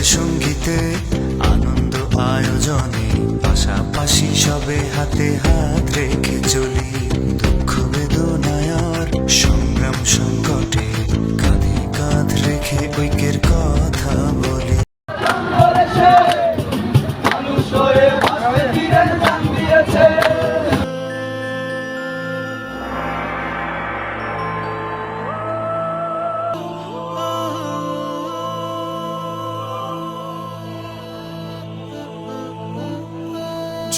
হবে সঙ্গীতে আনন্দ আয়োজনে পাশাপাশি সবে হাতে হাত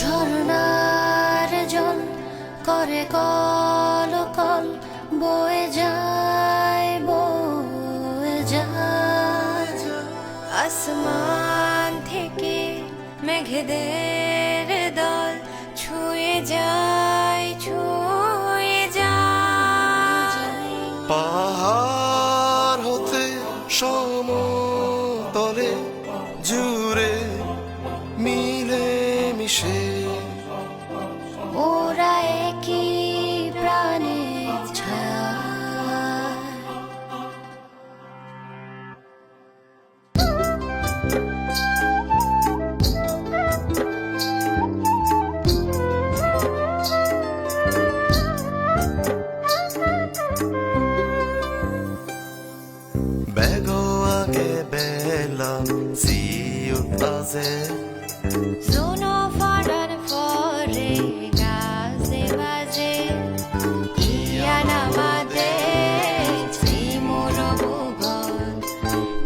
ঝর্ণার জল করে কল কল বয়ে যায় বয়ে যায়। আসমান থেকে মেঘেদের দল ছুঁয়ে যায় ছুঁয়ে যায়। পাহাড় হতে সমতলে ciudade Sono faran fore gaze baze Iana made simur bugon.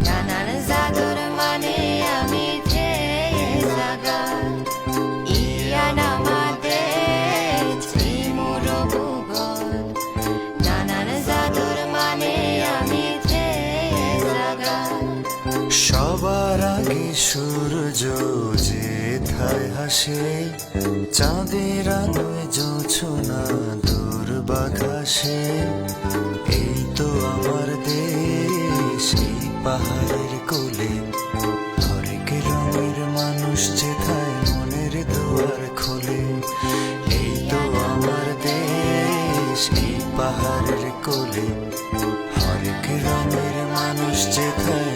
নানান জাদুর মানে আমি থেকে সূর্য যেথায় হাসে, চাঁদের আলোয় জোছনা দূর বাতাসে, এই তো আমার দেশ, এই পাহাড়ের কোলে। হরেক রঙের মানুষ যেথায় মনের দুয়ার খোলে, এই তো আমার দেশ, এই পাহাড়ের কোলে। হরেক রঙের মানুষ যেথায়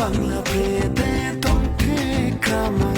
বাংলা প্রেমে তোমাকে কামা